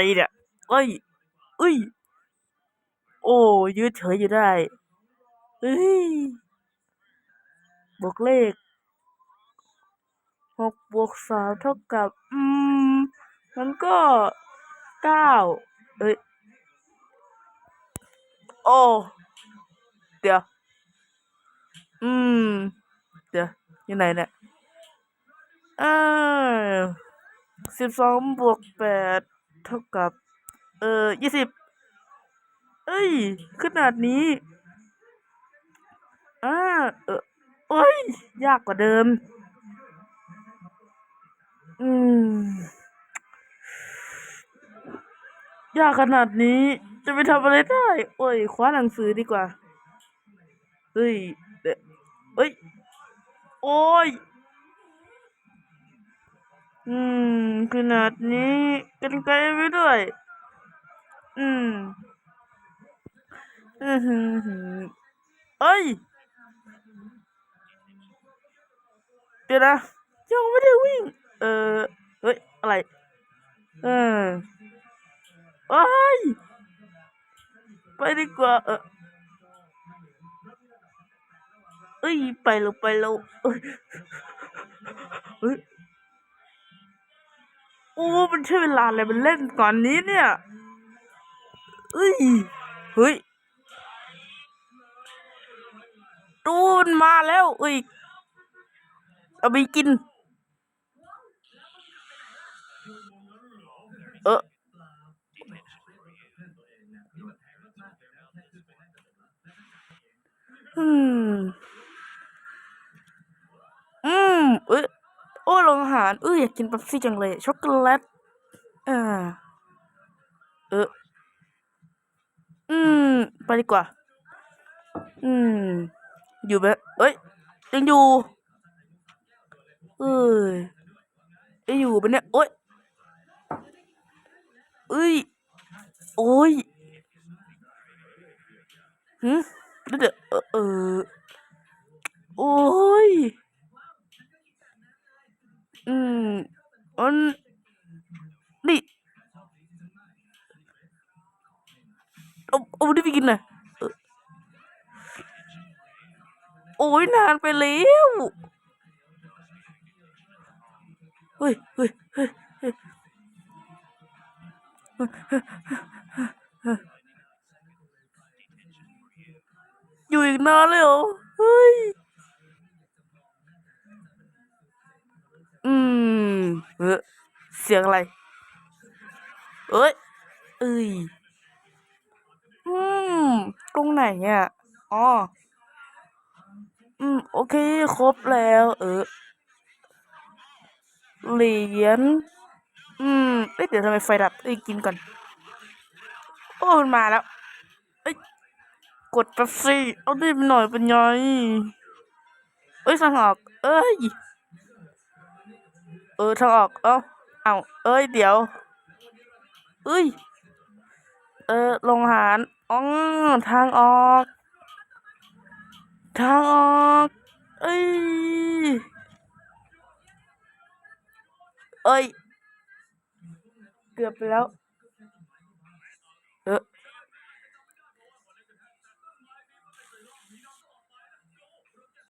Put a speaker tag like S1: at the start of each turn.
S1: ตีเนี่ยเอ้ยเอ้ย โอ้ยืดเฉยอยู่ได้เฮ้ยบวกเลขหกบวกสามเท่ากับ อืมมันก็เก้าเอ้ย โอ้ เดี๋ยว อืม เดี๋ยวอยู่ไหนเนี่ยอ่าสิบสองบวกแปด เท่ากับ เออยี่สิบเอ้ย ขนาดนี้อ่าเออโอ้ย ยากกว่าเดิม อืม ยากขนาดนี้ จะไปทำอะไรได้ โอ้ย คว้าหนังสือดีกว่า เฮ้ยเดะเอ้ย โอ้ย อืม ขนาดนี้กันไกลไปด้วย อืมอือหือหือเอ้ยเดี๋ยวนะยังไม่ได้วิ่ง เออเฮ้ย อะไร เออเอ้ย ไปดีกว่า เออเอ้ย ไปเร็วไปเร็วเอ้ย โอ้มันใช่เวลาอะไรมันเล่นก่อนนี้เนี่ยเอ้ยเฮ้ยตูนมาแล้วเอ้ยเอาไปกิน เอออืม อืม เอ้ย โอ้โรงอาหารเอ้ยอยากกินเป๊ปซี่จังเลย ช็อกโกแลตอ่าเอออืม ไปดีกว่า อืม อยู่ไหมเอ้ยยังอยู่ เอ้ยยังอยู่ปะเนี่ยโอ้ยเอ้ย โอ้ยหืมเดี๋ยวเดี๋ยวเออเออ โอ้ย อืมอันนี่เอาเอาดิไปกินน่อยเออโอ้ยนานไปแล้วเฮ้ยเฮ้ยเฮ้ยเฮ้ยอยู่อีกนานเลยเหรอเฮ้ย เออเสียงอะไร เอ้ย เอ้ย อืม ตรงไหนอะอ๋อ อืม โอเค ครบแล้ว เออ เหรียญ อืม เอ้ย เดี๋ยวทำไมไฟดับ เอ้ย กินก่อน โอ้มันมาแล้ว เอ้ย กดแป๊บซี่ เอาดิบหน่อยเป็นไงเอ้ยสังหอกเอ้ย ออทางออกเอ้าเอาเอ้ยเดี๋ยวเอ้ยเออลงหารอ๋อทางออก ทางออกเอ้ยเอ้ย เกือบไปแล้ว